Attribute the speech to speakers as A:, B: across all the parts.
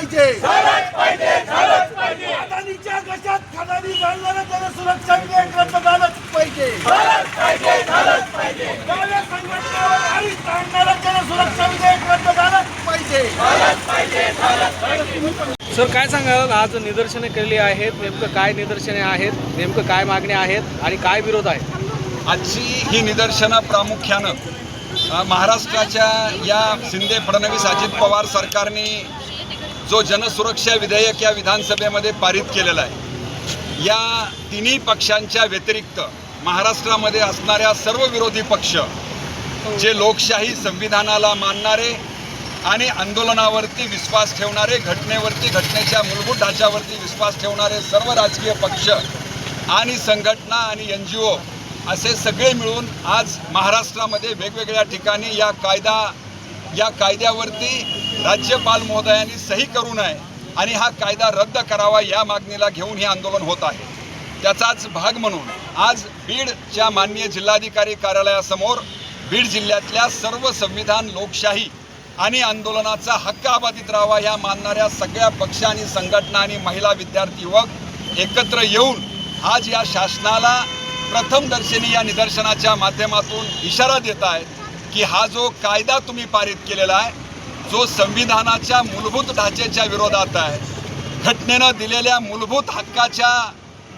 A: पाहिजे. अदानीच्या खदानी घालणारं त्याला सुरक्षा झालंच सुरक्षा विधेयक झालंच
B: सर काय सांगाल? आज निदर्शने केलेली आहेत. नेमकं काय निदर्शने आहेत? नेमकं काय मागण्या आहेत? आणि काय विरोध आहे?
C: आजची ही निदर्शनं प्रामुख्यानं महाराष्ट्राच्या या शिंदे फडणवीस अजित पवार सरकारने जो जनसुरक्षा विधेयक या विधानसभेमध्ये पारित केलेलं आहे या तिन्ही पक्षांच्या व्यतिरिक्त महाराष्ट्रामध्ये असणाऱ्या सर्व विरोधी पक्ष जे लोकशाही संविधानाला मानणारे आणि आंदोलनावरती विश्वास ठेवणारे घटनेवरती घटनेच्या मूलभूत ढाच्यावरती विश्वास ठेवणारे सर्व राजकीय पक्ष आणि संघटना आणि एन जी ओ असे सगळे मिळून आज महाराष्ट्रामध्ये वेगवेगळ्या ठिकाणी या कायदा या कायद्यावरती राज्यपाल महोदयांनी सही करू नये आणि हा कायदा रद्द करावा या मागणीला घेऊन हे आंदोलन होत आहे. त्याचाच भाग म्हणून आज बीडच्या माननीय जिल्हाधिकारी कार्यालयासमोर बीड जिल्ह्यातल्या सर्व संविधान लोकशाही आणि आंदोलनाचा हक्क अबाधित राहावा ह्या मानणाऱ्या सगळ्या पक्ष आणि संघटना आणि महिला विद्यार्थी युवक एकत्र येऊन आज या शासनाला प्रथम दर्शनी या निदर्शनाच्या माध्यमातून इशारा देत आहेत की हा जो कायदा तुम्ही पारित केलेला आहे जो संविधानाच्या मूलभूत ढाचेच्या विरोधात आहे घटनेनं दिलेल्या मूलभूत हक्काच्या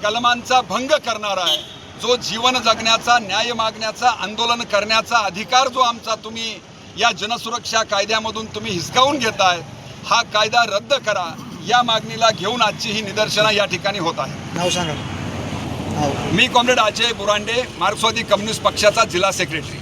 C: कलमांचा भंग करणारा आहे जो जीवन जगण्याचा न्याय मागण्याचा आंदोलन करण्याचा अधिकार जो आमचा तुम्ही या जनसुरक्षा कायद्यामधून तुम्ही हिसकावून घेताय हा कायदा रद्द करा या मागणीला घेऊन आजची ही निदर्शनं या ठिकाणी होत आहे
D: नाव सांगा. नाव.
C: मी कॉम्रेड अजय बुरांडे मार्क्सवादी कम्युनिस्ट पक्षाचा जिल्हा सेक्रेटरी.